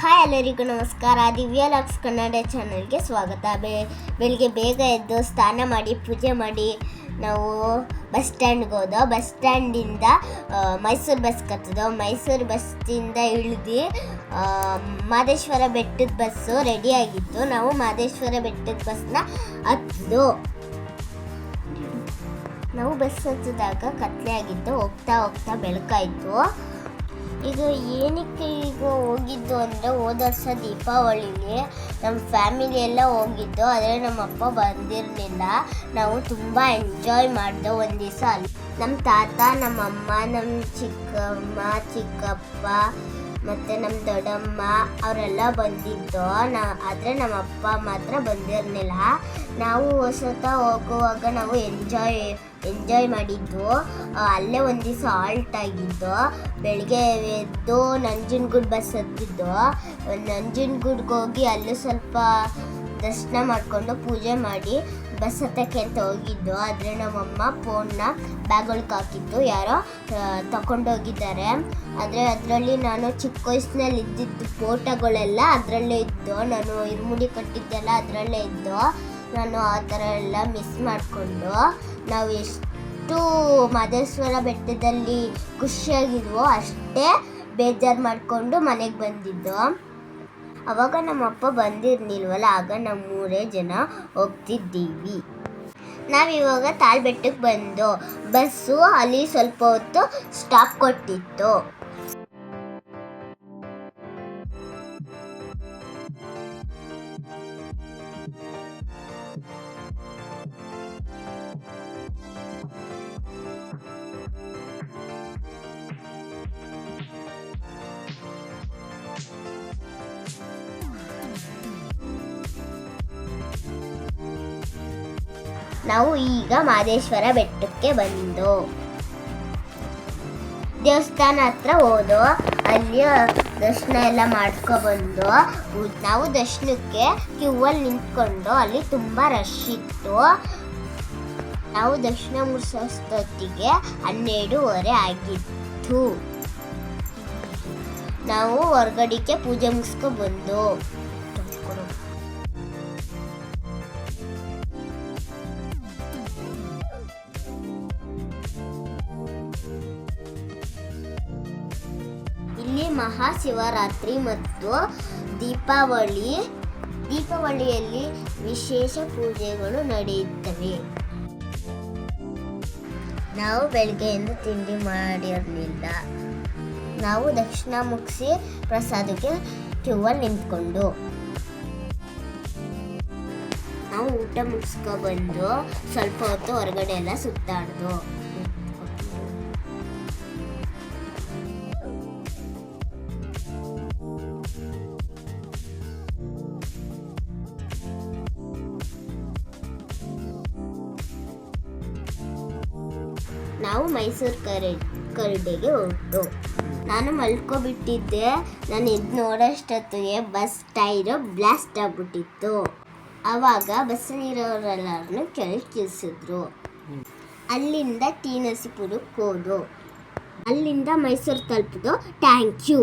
Hi ಎಲ್ಲರಿಗೂ ನಮಸ್ಕಾರ. Divya LOX Kannada ಚಾನಲ್ಗೆ ಸ್ವಾಗತ. ಬೆ ಬೆಳಿಗ್ಗೆ ಬೇಗ ಎದ್ದು ಸ್ನಾನ ಮಾಡಿ, ಪೂಜೆ ಮಾಡಿ ನಾವು ಬಸ್ ಸ್ಟ್ಯಾಂಡ್ಗೆ ಹೋದೋ, ಬಸ್ ಸ್ಟ್ಯಾಂಡಿಂದ ಮೈಸೂರು ಬಸ್ ಕತ್ತದೋ, ಮೈಸೂರು ಬಸ್ಸಿಂದ ಇಳಿದು ಮಾದೇಶ್ವರ ಬೆಟ್ಟದ ಬಸ್ಸು ರೆಡಿಯಾಗಿತ್ತು ನಾವು ಮಾದೇಶ್ವರ ಬೆಟ್ಟದ ಬಸ್ನ ಹತ್ತಿದ್ದು ನಾವು ಬಸ್ ಹತ್ತಿದಾಗ ಕತ್ಲೆ ಆಗಿತ್ತು ಹೋಗ್ತಾ ಹೋಗ್ತಾ ಬೆಳಕಾಯಿತು. ಈಗ ಏನಕ್ಕೆ ಈಗ ಹೋಗಿದ್ದು ಅಂದರೆ ಹೋದ ವರ್ಷ ದೀಪಾವಳಿಗೆ ನಮ್ಮ ಫ್ಯಾಮಿಲಿ ಎಲ್ಲ ಹೋಗಿದ್ದು, ಆದರೆ ನಮ್ಮ ಅಪ್ಪ ಬಂದಿರಲಿಲ್ಲ. ನಾವು ತುಂಬ ಎಂಜಾಯ್ ಮಾಡಿದೆ ಒಂದು ದಿವಸ ಅಲ್ಲಿ. ನಮ್ಮ ತಾತ, ನಮ್ಮ ಅಮ್ಮ ನಮ್ಮ ಚಿಕ್ಕಮ್ಮ, ಚಿಕ್ಕಪ್ಪ ಮತ್ತು ನಮ್ಮ ದೊಡ್ಡಮ್ಮ ಅವರೆಲ್ಲ ಬಂದಿದ್ದು. ನಾ, ಆದರೆ ನಮ್ಮ ಅಪ್ಪ ಮಾತ್ರ ಬಂದಿರಲಿಲ್ಲ. ನಾವು ಹೊಸತ ಹೋಗುವಾಗ ನಾವು ಎಂಜಾಯ್ ಎಂಜಾಯ್ ಮಾಡಿದ್ದು. ಅಲ್ಲೇ ಒಂದು ದಿವಸ ಆಲ್ಟ್ ಆಗಿದ್ದು. ಬೆಳಗ್ಗೆ ಎದ್ದು ನಂಜನಗೂಡು ಬಸ್ ಹತ್ತಿದ್ದು. ನಂಜನಗೂಡ್ಗೆ ಹೋಗಿ ಅಲ್ಲೂ ಸ್ವಲ್ಪ ದರ್ಶನ ಮಾಡಿಕೊಂಡು ಪೂಜೆ ಮಾಡಿ ಬಸ್ ಹತ್ತಕ್ಕೆ ಅಂತ ಹೋಗಿದ್ದು. ಆದರೆ ನಮ್ಮಮ್ಮ ಫೋನ್ನ ಬ್ಯಾಗ್ ಒಳಗೆ ಹಾಕಿದ್ದು. ಯಾರೋ ತಗೊಂಡೋಗಿದ್ದಾರೆ ಆದರೆ ಅದರಲ್ಲಿ ನಾನು ಚಿಕ್ಕ ವಯಸ್ಸಿನಲ್ಲಿ ಇದ್ದಿದ್ದು ಫೋಟೋಗಳೆಲ್ಲ ಅದರಲ್ಲೇ ಇದ್ದು. ನಾನು ಇರುಮುಡಿ ಕಟ್ಟಿದ್ದೆಲ್ಲ ಅದರಲ್ಲೇ ಇದ್ದು. ನಾನು ಆ ಥರ ಎಲ್ಲ ಮಿಸ್ ಮಾಡಿಕೊಂಡು ನಾವು ಎಷ್ಟು ಮಾದೇಶ್ವರ ಬೆಟ್ಟದಲ್ಲಿ ಖುಷಿಯಾಗಿದ್ವೋ ಅಷ್ಟೇ ಬೇಜಾರು ಮಾಡಿಕೊಂಡು ಮನೆಗೆ ಬಂದಿದ್ದು. ಅವಾಗ ನಮ್ಮಪ್ಪ ಬಂದಿರ್ಲಿಲ್ವಲ್ಲ, ಆಗ ನಮ್ಮ ಮೂರೇ ಜನ ಹೋಗ್ತಿದ್ದೀವಿ. ನಾವಿವಾಗ ತಾಳ್ಬೆಟ್ಟಕ್ಕೆ ಬಂದು ಬಸ್ಸು ಅಲ್ಲಿ ಸ್ವಲ್ಪ ಹೊತ್ತು ಸ್ಟಾಪ್ ಕೊಟ್ಟಿತ್ತು. ನಾವು ಈಗ ಮಾದೇಶ್ವರ ಬೆಟ್ಟಕ್ಕೆ ಬಂದು ದೇವಸ್ಥಾನ ಹತ್ರ ಹೋದೋ ಅಲ್ಲಿ ದರ್ಶನ ಎಲ್ಲ ಮಾಡ್ಕೊಬಂದು ನಾವು ದರ್ಶನಕ್ಕೆ ಕ್ಯೂವಲ್ಲಿ ನಿಂತ್ಕೊಂಡು ಅಲ್ಲಿ ತುಂಬ ರಶ್ ಇತ್ತು. ನಾವು ದರ್ಶನ ಮುಗಿಸೋಷ್ಟೊತ್ತಿಗೆ ಹನ್ನೆರಡೂವರೆ ಆಗಿತ್ತು. ನಾವು ಹೊರಗಡೆಗೆ ಪೂಜೆ ಮುಗಿಸ್ಕೊ ಬಂದು. ಮಹಾಶಿವರಾತ್ರಿ ಮತ್ತು ದೀಪಾವಳಿ. ದೀಪಾವಳಿಯಲ್ಲಿ ವಿಶೇಷ ಪೂಜೆಗಳು ನಡೆಯುತ್ತವೆ. ನಾವು ಬೆಳಗ್ಗೆಯಿಂದ ತಿಂಡಿ ಮಾಡಿರಲಿಲ್ಲ. ನಾವು ದಕ್ಷಿಣ ಮುಗಿಸಿ ಪ್ರಸಾದಕ್ಕೆ ಕ್ಯೂವಲ್ಲಿ ನಿಂತ್ಕೊಂಡು. ನಾವು ಊಟ ಮುಗಿಸ್ಕೊಬಂದು ಸ್ವಲ್ಪ ಹೊತ್ತು ಹೊರಗಡೆ ಎಲ್ಲ ಸುತ್ತಾಡ್ದು. ನಾವು ಮೈಸೂರು ಕರೆ, ಕರಡಿಗೆ ಹೊರಟು ನಾನು ಮಲ್ಕೊಬಿಟ್ಟಿದ್ದೆ. ನಾನು ಇದು ನೋಡೋಷ್ಟೊತ್ತಿಗೆ ಬಸ್ ಟೈರು ಬ್ಲಾಸ್ಟ್ ಆಗ್ಬಿಟ್ಟಿತ್ತು. ಆವಾಗ ಬಸ್ಸಲ್ಲಿರೋರೆಲ್ಲರನ್ನು ಕೆಳಗೆ ಕಿಳಿಸಿದ್ರು ಅಲ್ಲಿಂದ ಟಿ ನರಸೀಪುರಕ್ಕೆ ಹೋದು ಅಲ್ಲಿಂದ ಮೈಸೂರು ತಲುಪಿದು ಥ್ಯಾಂಕ್ ಯು.